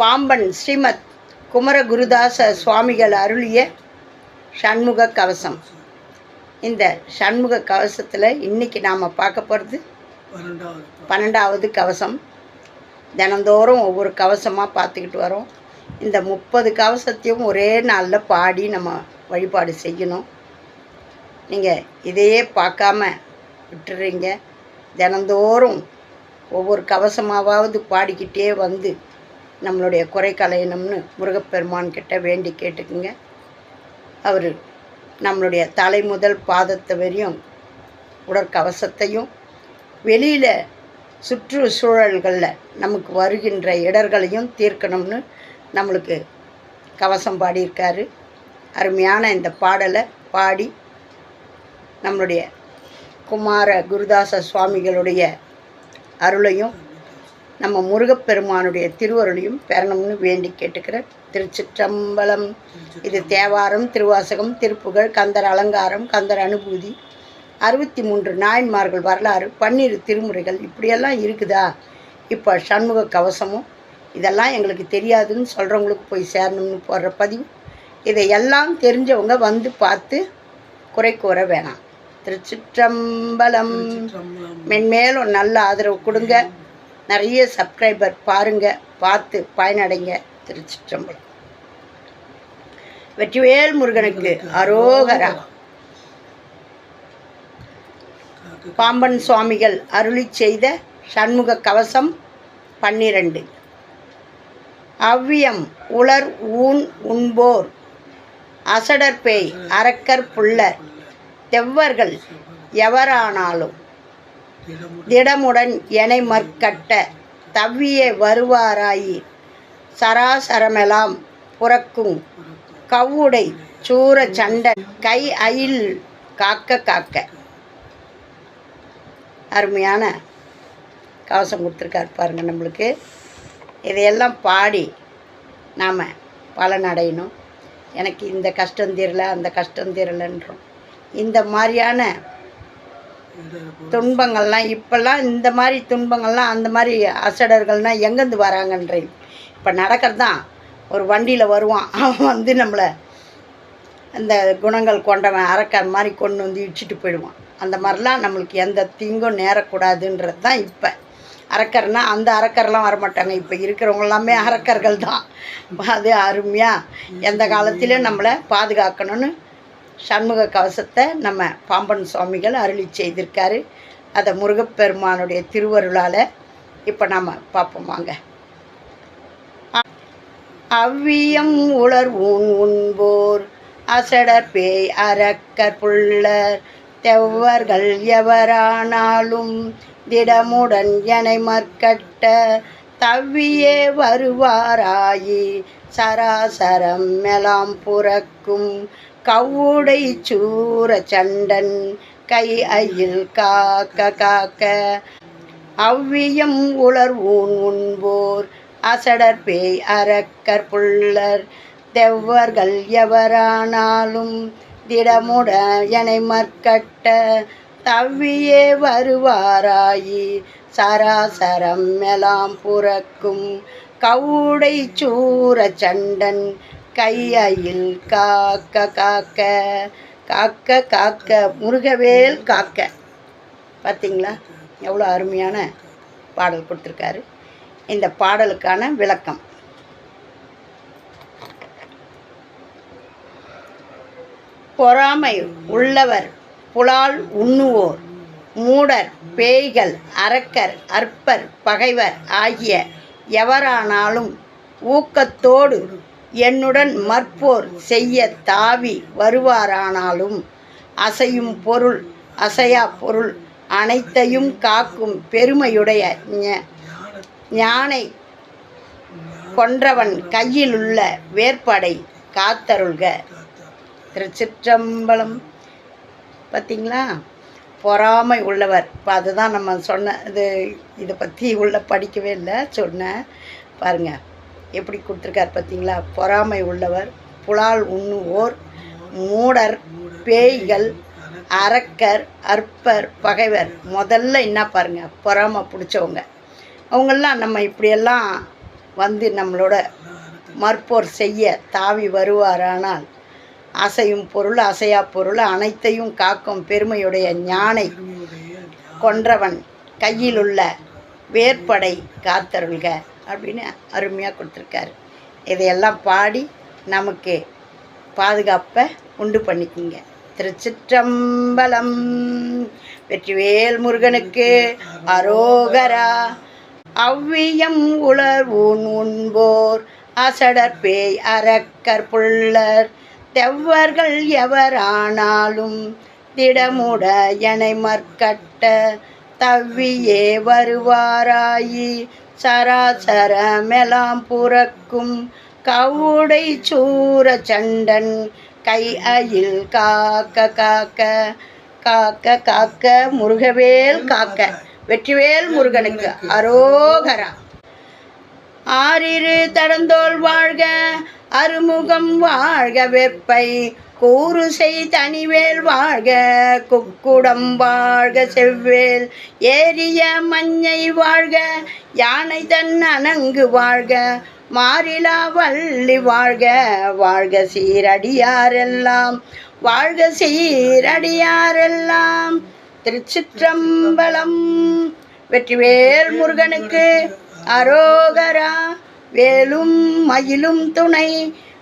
பாம்பன் ஸ்ரீமத் குமர குருதாச சுவாமிகள் அருளிய சண்முக கவசம். இந்த சண்முக கவசத்தில் இன்னைக்கு நாம் பார்க்க போகிறது பன்னெண்டாவது கவசம். தினந்தோறும் ஒவ்வொரு கவசமாக பார்த்துக்கிட்டு வரோம். இந்த முப்பது கவசத்தையும் ஒரே நாளில் பாடி நம்ம வழிபாடு செய்யணும். நீங்கள் இதையே பார்க்காம விட்டுறீங்க. தினந்தோறும் ஒவ்வொரு கவசமாவது பாடிக்கிட்டே வந்து நம்மளுடைய குறை கலையணும்னு முருகப்பெருமான் கிட்ட வேண்டி கேட்டுக்குங்க. அவர் நம்மளுடைய தலை முதல் பாதத்தை வரையும் உடற்கவசத்தையும் வெளியில் சுற்றுச்சூழல்களில் நமக்கு வருகின்ற இடர்களையும் தீர்க்கணும்னு நம்மளுக்கு கவசம் பாடியிருக்காரு. அருமையான இந்த பாடலை பாடி நம்மளுடைய குமார குருதாச சுவாமிகளுடைய அருளையும் நம்ம முருகப்பெருமானுடைய திருவருளையும் பெறணும்னு வேண்டி கேட்டுக்கிறேன் திருச்சிற்றம்பலம். இது தேவாரம் திருவாசகம் திருப்புகழ் கந்தர் அலங்காரம் கந்தர் அனுபூதி அறுபத்தி மூன்று நாயன்மார்கள் வரலாறு பன்னிரு திருமுறைகள் இப்படியெல்லாம் இருக்குதா? இப்போ சண்முக கவசமும் இதெல்லாம் எங்களுக்கு தெரியாதுன்னு சொல்கிறவங்களுக்கு போய் சேரணும்னு போடுற பதிவு. இதையெல்லாம் தெரிஞ்சவங்க வந்து பார்த்து குறை கூற வேணாம். திருச்சிற்றம்பலம். மென்மேலும் நல்ல ஆதரவு கொடுங்க. நிறைய சப்ஸ்கிரைபர் பாருங்க. பார்த்து பயனடைங்க. திருச்சிற்றம்பலம். வெற்றிவேல் முருகனுக்கு அரோகரா. பாம்பன் சுவாமிகள் அருளி செய்த சண்முக கவசம் பன்னிரண்டு. அவ்வியம் உலர் ஊன் உண்போர் அசடர் பேய் அரக்கர் புல்லர். தெவ்வர்கள் எவரானாலும் திடமுடன் எனை மற்கட்ட தவ்வியே வருவாராயி. சராசரமெலாம் புறக்கும் கவ்வுடை சூர சண்டன் கை அயில் காக்க காக்க. அருமையான கவசம் கொடுத்துருக்காரு பாருங்க நம்மளுக்கு. இதையெல்லாம் பாடி நாம் பலன் அடையணும். எனக்கு இந்த கஷ்டம் தீரல அந்த கஷ்டம் தீரலைன்றோம். இந்த மாதிரியான துன்பங்கள்லாம் இப்போல்லாம் இந்த மாதிரி துன்பங்கள்லாம் அந்த மாதிரி அசடர்கள்லாம் எங்கேருந்து வராங்கன்றேன். இப்போ நடக்கிறது தான் ஒரு வண்டியில் வருவான். அவன் வந்து நம்மளை அந்த குணங்கள் கொண்டவன் அரக்கர் மாதிரி கொண்டு வந்து இடிச்சிட்டு போயிடுவான். அந்த மாதிரிலாம் நம்மளுக்கு எந்த தீங்கும் நேரக்கூடாதுன்றது தான் இப்போ. அரக்கர்னா அந்த அரக்கர்லாம் வரமாட்டாங்க. இப்போ இருக்கிறவங்க எல்லாமே அரக்கர்கள் தான் அது அருமையாக எந்த காலத்திலையும் நம்மளை பாதுகாக்கணும்னு சண்முக கவசத்தை நம்ம பாம்பன் சுவாமிகள் அருளி செய்திருக்காரு. அதை முருகப்பெருமானுடைய திருவருளால் இப்போ நாம் பார்ப்போம் வாங்க. அவ்வியம் உலர் உன் உண்போர் அசடர் பேய் அரக்கர் புள்ளர் தெவ்வர்கள் எவரானாலும் திடமுடன் எனை மற்கட்ட தவ்வியே வருவாராயி. சராசரம் மெலாம் புறக்கும் கவுடை சூர சண்டன் கை அயில் காக்க காக்க. அவ்வியம் உலர் ஊன் உண்போர் அசடர் பேய் அரக்கர் புள்ளர். தெவ்வர்கள் எவரானாலும் திடமுட எனை மற்கட்ட தவ்வியே வருவாராயி சராசரம் எல்லாம் புறக்கும். கவுடை சூர சண்டன் கையில் காக்க காக்க காக்க காக்க. முருகவேல் காக்க. பார்த்தீங்களா எவ்வளோ அருமையான பாடல் கொடுத்துருக்காரு. இந்த பாடலுக்கான விளக்கம். பொறாமை உள்ளவர் புலால் உண்ணுவோர் மூடர் பேய்கள் அரக்கர் அற்பர் பகைவர் ஆகிய எவரானாலும் ஊக்கத்தோடு என்னுடன் மற்போர் செய்ய தாவி வருவாரானாலும் அசையும் பொருள் அசையா பொருள் அனைத்தையும் காக்கும் பெருமையுடைய ஞானை கொன்றவன் கையில் உள்ள வேற்படை காத்தருள்க. திருச்சிற்றம்பலம். பார்த்தீங்களா பொறாமை உள்ளவர். இப்போ அதுதான் நம்ம சொன்ன இது இதை பற்றி உள்ள படிக்கவே இல்லை சொன்னேன் பாருங்க. எப்படி கொடுத்துருக்கார் பார்த்தீங்களா? பொறாமை உள்ளவர் புலால் உண்ணுவோர் மூடர் பேய்கள் அரக்கர் அற்பர் பகைவர். முதல்ல என்ன பாருங்கள் பொறாமை பிடிச்சவங்க. அவங்கெல்லாம் நம்ம இப்படியெல்லாம் வந்து நம்மளோட மற்போர் செய்ய தாவி வருவாரானால் அசையும் பொருள் அசையா பொருள் அனைத்தையும் காக்கும் பெருமையுடைய ஞானை கொன்றவன் கையிலுள்ள வேற்படை காத்தருள்க. அப்படின்னு அருமையாக கொடுத்துருக்காரு. இதையெல்லாம் பாடி நமக்கு பாதுகாப்பை உண்டு பண்ணிக்கிங்க. திருச்சிற்றம்பலம் வெற்றிவேல் முருகனுக்கு அரோகரா. அவ்வியம் உலர்வூன் உண்போர் அசடர் பேய் அரக்கர் புள்ளர். தெவ்வர்கள் எவரானாலும் திடமுட எனை மற்கட்ட தவ்வியே வருவாராயி. சராசரமெலாம் புறக்கும். கவுடை சூர சண்டன் கை அயில் காக்க காக்க காக்க காக்க முருகவேல் காக்க. வெற்றிவேல் முருகனுக்கு அரோகரா. ஆறிரு தடந்தோல் வாழ்க அருமுகம் வாழ்க வெப்பை கூறுசை தனிவேல் வாழ்க குக்குடம் வாழ்க செவ்வேல். ஏரிய மஞ்சை வாழ்க யானை தன் அணங்கு வாழ்க. மாறிலா வள்ளி வாழ்க வாழ்க சீரடியாரெல்லாம். வாழ்க சீரடியாரெல்லாம். திருச்சிற்றம்பலம் வெற்றிவேல் முருகனுக்கு அரோகரா. வேலும் மயிலும் துணை